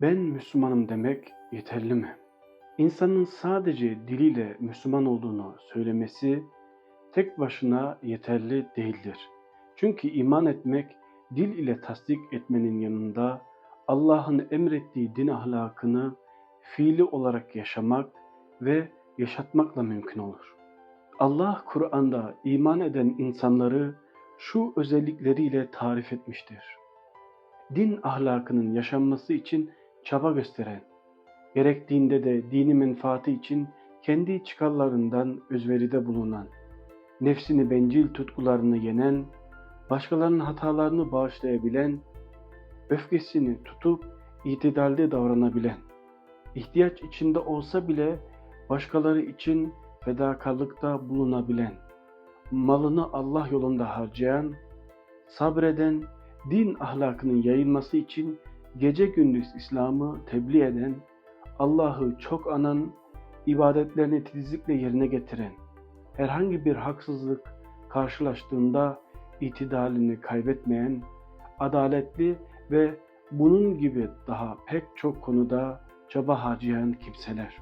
Ben Müslümanım demek yeterli mi? İnsanın sadece diliyle Müslüman olduğunu söylemesi tek başına yeterli değildir. Çünkü iman etmek dil ile tasdik etmenin yanında Allah'ın emrettiği din ahlakını fiili olarak yaşamak ve yaşatmakla mümkün olur. Allah Kur'an'da iman eden insanları şu özellikleriyle tarif etmiştir. Din ahlakının yaşanması için çaba gösteren, gerektiğinde de dini menfaati için kendi çıkarlarından özveride bulunan, nefsini bencil tutkularını yenen, başkalarının hatalarını bağışlayabilen, öfkesini tutup itidalde davranabilen, ihtiyaç içinde olsa bile başkaları için fedakarlıkta bulunabilen, malını Allah yolunda harcayan, sabreden, din ahlakının yayılması için gece gündüz İslam'ı tebliğ eden, Allah'ı çok anan, ibadetlerini titizlikle yerine getiren, herhangi bir haksızlık karşılaştığında itidalini kaybetmeyen, adaletli ve bunun gibi daha pek çok konuda çaba harcayan kimseler.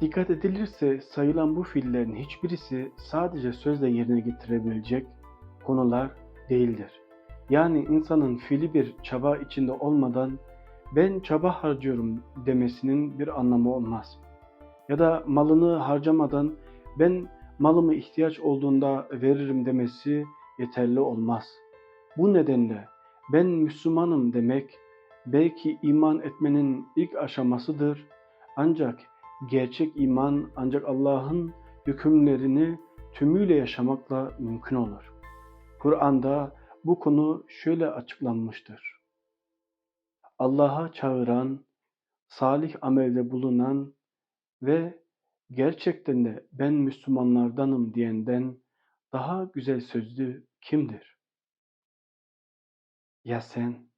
Dikkat edilirse sayılan bu fiillerin hiçbirisi sadece sözle yerine getirebilecek konular değildir. Yani insanın fiili bir çaba içinde olmadan ben çaba harcıyorum demesinin bir anlamı olmaz. Ya da malını harcamadan ben malımı ihtiyaç olduğunda veririm demesi yeterli olmaz. Bu nedenle ben Müslümanım demek belki iman etmenin ilk aşamasıdır. Ancak gerçek iman ancak Allah'ın hükümlerini tümüyle yaşamakla mümkün olur. Kur'an'da bu konu şöyle açıklanmıştır. Allah'a çağıran, salih amelde bulunan ve gerçekten de ben Müslümanlardanım diyenden daha güzel sözlü kimdir? Ya sen?